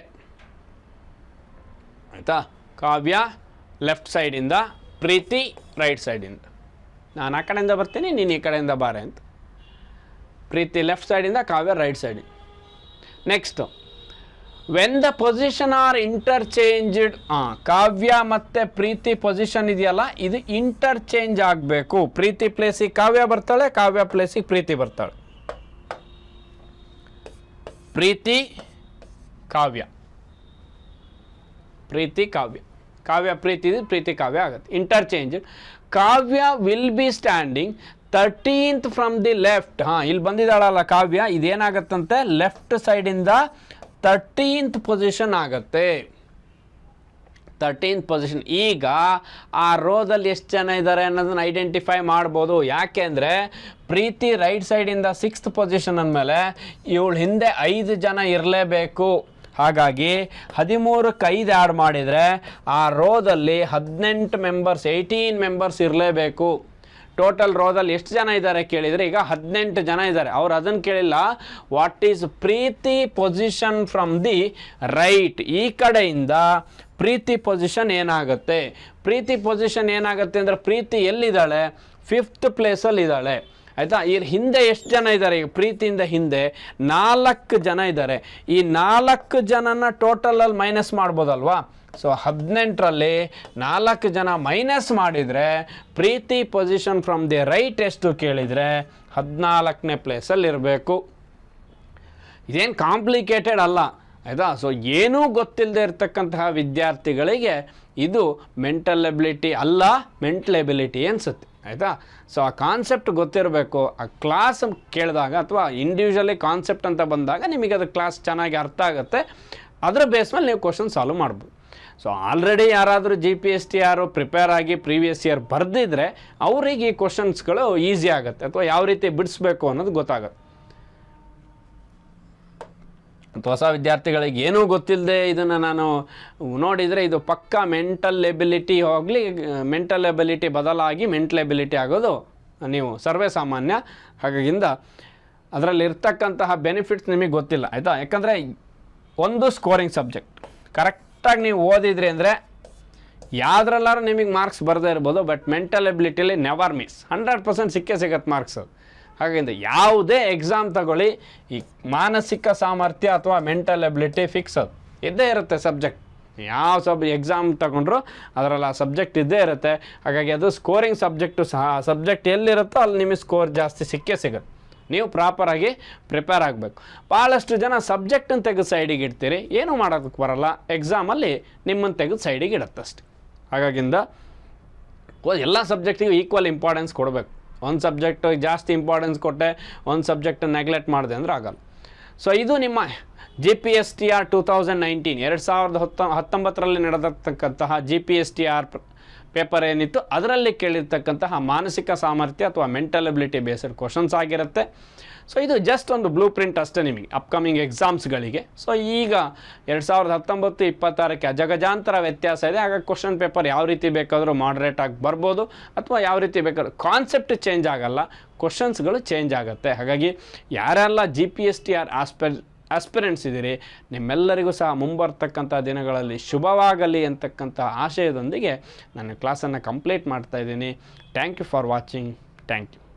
Speaker 1: ಆಯಿತಾ? ಕಾವ್ಯ ಲೆಫ್ಟ್ ಸೈಡಿಂದ ಪ್ರೀತಿ ರೈಟ್ ಸೈಡಿಂದ ನಾನು ಆ ಕಡೆಯಿಂದ ಬರ್ತೀನಿ, ನೀನು ಈ ಕಡೆಯಿಂದ ಬಾರೆ ಅಂತ. ಪ್ರೀತಿ ಲೆಫ್ಟ್ ಸೈಡಿಂದ ಕಾವ್ಯ ರೈಟ್ ಸೈಡಿಂದ next when the position are interchanged Kavya ಮತ್ತು ಪ್ರೀತಿ ಪೊಸಿಷನ್ ಇದೆಯಲ್ಲ, ಇದು ಇಂಟರ್ಚೇಂಜ್ ಆಗಬೇಕು. ಪ್ರೀತಿ ಪ್ಲೇಸಿಗೆ ಕಾವ್ಯ ಬರ್ತಾಳೆ, ಕಾವ್ಯ ಪ್ಲೇಸಿಗೆ ಪ್ರೀತಿ ಬರ್ತಾಳೆ. ಪ್ರೀತಿ, ಕಾವ್ಯ. ಪ್ರೀತಿ, ಕಾವ್ಯ. ಕಾವ್ಯ ಪ್ರೀತಿ ಪ್ರೀತಿ, ಕಾವ್ಯ ಆಗುತ್ತೆ. Interchange Kavya will be standing thirteenth from the left ಹಾಂ, ಇಲ್ಲಿ ಬಂದಿದ್ದಾಳಲ್ಲ ಕಾವ್ಯ, ಇದೇನಾಗತ್ತಂತೆ? ಲೆಫ್ಟ್ ಸೈಡಿಂದ ತರ್ಟೀನ್ತ್ ಪೊಸಿಷನ್ ಆಗುತ್ತೆ. ತರ್ಟೀನ್ತ್ ಪೊಸಿಷನ್ ಈಗ ಆ ರೋದಲ್ಲಿ ಎಷ್ಟು ಜನ ಇದ್ದಾರೆ ಅನ್ನೋದನ್ನ ಐಡೆಂಟಿಫೈ ಮಾಡ್ಬೋದು. ಯಾಕೆ ಅಂದರೆ ಪ್ರೀತಿ ರೈಟ್ ಸೈಡಿಂದ ಸಿಕ್ಸ್ತ್ ಪೊಸಿಷನ್ ಅಂದಮೇಲೆ ಇವಳು ಹಿಂದೆ ಐದು ಜನ ಇರಲೇಬೇಕು. ಹಾಗಾಗಿ ಹದಿಮೂರಕ್ಕೆ ಐದು ಆ್ಯಡ್ ಮಾಡಿದರೆ ಆ ರೋದಲ್ಲಿ ಹದಿನೆಂಟು ಮೆಂಬರ್ಸ್ ಏಯ್ಟೀನ್ ಮೆಂಬರ್ಸ್ ಇರಲೇಬೇಕು. ಟೋಟಲ್ ರೋದಲ್ಲಿ ಎಷ್ಟು ಜನ ಇದ್ದಾರೆ ಕೇಳಿದರೆ ಈಗ ಹದಿನೆಂಟು ಜನ ಇದ್ದಾರೆ. ಅವ್ರು ಅದನ್ನು ಕೇಳಿಲ್ಲ. What is Preethi position from the right ಈ ಕಡೆಯಿಂದ ಪ್ರೀತಿ ಪೊಸಿಷನ್ ಏನಾಗುತ್ತೆ? ಪ್ರೀತಿ ಪೊಸಿಷನ್ ಏನಾಗುತ್ತೆ ಅಂದರೆ ಪ್ರೀತಿ ಎಲ್ಲಿದ್ದಾಳೆ? ಫಿಫ್ತ್ ಪ್ಲೇಸಲ್ಲಿ ಇದ್ದಾಳೆ. ಆಯಿತಾ? ಈ ಹಿಂದೆ ಎಷ್ಟು ಜನ ಇದ್ದಾರೆ? ಈಗ ಪ್ರೀತಿಯಿಂದ ಹಿಂದೆ ನಾಲ್ಕು ಜನ ಇದ್ದಾರೆ. ಈ ನಾಲ್ಕು ಜನನ ಟೋಟಲಲ್ಲಿ ಮೈನಸ್ ಮಾಡ್ಬೋದಲ್ವಾ? ಸೊ ಹದಿನೆಂಟರಲ್ಲಿ ನಾಲ್ಕು ಜನ ಮೈನಸ್ ಮಾಡಿದರೆ, Preethi position from the right ಎಷ್ಟು ಕೇಳಿದರೆ, ಹದಿನಾಲ್ಕನೇ ಪ್ಲೇಸಲ್ಲಿ ಇರಬೇಕು. ಇದೇನು ಕಾಂಪ್ಲಿಕೇಟೆಡ್ ಅಲ್ಲ, ಆಯಿತಾ? ಸೊ ಏನೂ ಗೊತ್ತಿಲ್ಲದೆ ಇರತಕ್ಕಂತಹ ವಿದ್ಯಾರ್ಥಿಗಳಿಗೆ ಇದು ಮೆಂಟಲ್ ಎಬಿಲಿಟಿ ಅಲ್ಲ ಮೆಂಟಲ್ ಎಬಿಲಿಟಿ ಅನಿಸುತ್ತೆ ಆಯಿತಾ? ಸೊ ಆ ಕಾನ್ಸೆಪ್ಟ್ ಗೊತ್ತಿರಬೇಕು. ಆ ಕ್ಲಾಸ್ ಕೇಳಿದಾಗ ಅಥವಾ ಇಂಡಿವಿಜುವಲಿ ಕಾನ್ಸೆಪ್ಟ್ ಅಂತ ಬಂದಾಗ ನಿಮಗೆ ಅದು ಕ್ಲಾಸ್ ಚೆನ್ನಾಗಿ ಅರ್ಥ ಆಗುತ್ತೆ. ಅದರ ಬೇಸ್ ಮೇಲೆ ನೀವು ಕ್ವಶನ್ ಸಾಲ್ವ್ ಮಾಡ್ಬೋದು. ಸೊ ಆಲ್ರೆಡಿ ಯಾರಾದರೂ G P S T R prepare ಆಗಿ ಪ್ರೀವಿಯಸ್ ಇಯರ್ ಬರೆದಿದ್ರೆ ಅವರಿಗೆ ಈ ಕ್ವಶನ್ಸ್ಗಳು ಈಸಿ ಆಗುತ್ತೆ. ಅಥವಾ ಯಾವ ರೀತಿ ಬಿಡಿಸ್ಬೇಕು ಅನ್ನೋದು ಗೊತ್ತಾಗುತ್ತೆ. ಹೊಸ ವಿದ್ಯಾರ್ಥಿಗಳಿಗೆ ಏನೂ ಗೊತ್ತಿಲ್ಲದೆ ಇದನ್ನು ನಾನು ನೋಡಿದರೆ ಇದು ಪಕ್ಕಾ ಮೆಂಟಲ್ ಎಬಿಲಿಟಿ ಹೋಗಲಿ ಮೆಂಟಲ್ ಎಬಿಲಿಟಿ ಬದಲಾಗಿ ಮೆಂಟಲ್ ಎಬಿಲಿಟಿ ಆಗೋದು ನೀವು ಸರ್ವೇ ಸಾಮಾನ್ಯ. ಹಾಗಾಗಿಂದ ಅದರಲ್ಲಿ ಇರ್ತಕ್ಕಂತಹ ಬೆನಿಫಿಟ್ಸ್ ನಿಮಗೆ ಗೊತ್ತಿಲ್ಲ. ಆಯಿತಾ? ಯಾಕಂದರೆ ಒಂದು ಸ್ಕೋರಿಂಗ್ ಸಬ್ಜೆಕ್ಟ್ ಕರೆಕ್ಟಾಗಿ ನೀವು ಓದಿದ್ರಿ ಅಂದರೆ ಯಾವುದ್ರಲ್ಲಾರು ನಿಮಗೆ ಮಾರ್ಕ್ಸ್ ಬರದೇ ಇರ್ಬೋದು ಬಟ್ ಮೆಂಟಲ್ ಎಬಿಲಿಟಿಲಿ ನೆವರ್ ಮಿಸ್ ಹಂಡ್ರೆಡ್ ಪರ್ಸೆಂಟ್ ಸಿಕ್ಕೇ ಸಿಗತ್ತೆ ಮಾರ್ಕ್ಸ್ ಹಾಗಾಗಿ ಯಾವುದೇ ಎಕ್ಸಾಮ್ ತಗೊಳ್ಳಿ, ಈ ಮಾನಸಿಕ ಸಾಮರ್ಥ್ಯ ಅಥವಾ ಮೆಂಟಲ್ ಎಬಿಲಿಟಿ ಫಿಕ್ಸ್ ಅದು. ಇದ್ದೇ ಇರುತ್ತೆ ಸಬ್ಜೆಕ್ಟ್ ಯಾವ ಸಬ್ ಎಕ್ಸಾಮ್ ತಗೊಂಡ್ರು ಅದರಲ್ಲಿ ಆ ಸಬ್ಜೆಕ್ಟ್ ಇದ್ದೇ ಇರುತ್ತೆ. ಹಾಗಾಗಿ ಅದು ಸ್ಕೋರಿಂಗ್ ಸಬ್ಜೆಕ್ಟು ಸಹ ಸಬ್ಜೆಕ್ಟ್ ಎಲ್ಲಿರುತ್ತೋ ಅಲ್ಲಿ ನಿಮಗೆ ಸ್ಕೋರ್ ಜಾಸ್ತಿ ಸಿಕ್ಕೇ ಸಿಗುತ್ತೆ. ನೀವು ಪ್ರಾಪರಾಗಿ ಪ್ರಿಪೇರ್ ಆಗಬೇಕು. ಭಾಳಷ್ಟು ಜನ ಸಬ್ಜೆಕ್ಟನ್ನು ತೆಗೆದು ಸೈಡಿಗೆ ಇಡ್ತೀರಿ. ಏನೂ ಮಾಡೋದಕ್ಕೆ ಬರಲ್ಲ. ಎಕ್ಸಾಮಲ್ಲಿ ನಿಮ್ಮನ್ನು ತೆಗೆದು ಸೈಡಿಗೆ ಇಡತ್ತಷ್ಟೆ. ಹಾಗಾಗಿಂದ ಎಲ್ಲ ಸಬ್ಜೆಕ್ಟಿಗೆ ಈಕ್ವಲ್ ಇಂಪಾರ್ಟೆನ್ಸ್ ಕೊಡಬೇಕು. ಒಂದು ಸಬ್ಜೆಕ್ಟ್ ಜಾಸ್ತಿ ಇಂಪಾರ್ಟೆನ್ಸ್ ಕೊಟ್ಟೆ, ಒಂದು ಸಬ್ಜೆಕ್ಟ್ ನೆಗ್ಲೆಕ್ಟ್ ಮಾಡಿದೆ ಅಂದರೆ ಆಗಲ್ಲ. ಸೊ ಇದು ನಿಮ್ಮ G P S T R two thousand nineteen ಎರಡು ಸಾವಿರದ ಹತ್ತ, ಹತ್ತೊಂಬತ್ತರಲ್ಲಿ ನಡೆದಿರ್ತಕ್ಕಂತಹ G P S T R paper ಏನಿತ್ತು ಅದರಲ್ಲಿ ಕೇಳಿರ್ತಕ್ಕಂತಹ ಮಾನಸಿಕ ಸಾಮರ್ಥ್ಯ ಅಥವಾ ಮೆಂಟಲ್ ಎಬಿಲಿಟಿ ಬೇಸ್ಡ್ ಕ್ವಶನ್ಸ್ ಆಗಿರುತ್ತೆ. ಸೊ ಇದು ಜಸ್ಟ್ ಒಂದು ಬ್ಲೂ ಪ್ರಿಂಟ್ ಅಷ್ಟೇ ನಿಮಗೆ ಅಪ್ಕಮಿಂಗ್ ಎಕ್ಸಾಮ್ಸ್ಗಳಿಗೆ ಸೊ ಈಗ ಎರಡು ಸಾವಿರದ ಹತ್ತೊಂಬತ್ತು ಇಪ್ಪತ್ತಾರಕ್ಕೆ ಅಜಗಜಾಂತರ ವ್ಯತ್ಯಾಸ ಇದೆ. ಆಗ ಕ್ವಶನ್ ಪೇಪರ್ ಯಾವ ರೀತಿ ಬೇಕಾದರೂ ಮಾಡ್ರೇಟ್ ಆಗಿ ಬರ್ಬೋದು ಅಥವಾ ಯಾವ ರೀತಿ ಬೇಕಾದ್ರೂ ಕಾನ್ಸೆಪ್ಟ್ ಚೇಂಜ್ ಆಗಲ್ಲ ಕ್ವಶನ್ಸ್ಗಳು ಚೇಂಜ್ ಆಗುತ್ತೆ. ಹಾಗಾಗಿ, ಯಾರೆಲ್ಲ G P S T R ಆಸ್ಪೆರ್ aspirants ಇದ್ದೀರಿ, ನಿಮ್ಮೆಲ್ಲರಿಗೂ ಸಹ ಮುಂಬರ್ತಕ್ಕಂಥ ದಿನಗಳಲ್ಲಿ ಶುಭವಾಗಲಿ ಅಂತಕ್ಕಂಥ ಆಶಯದೊಂದಿಗೆ ನನ್ನ ಕ್ಲಾಸನ್ನು ಕಂಪ್ಲೀಟ್ ಮಾಡ್ತಾ ಇದ್ದೀನಿ. Thank you for watching thank you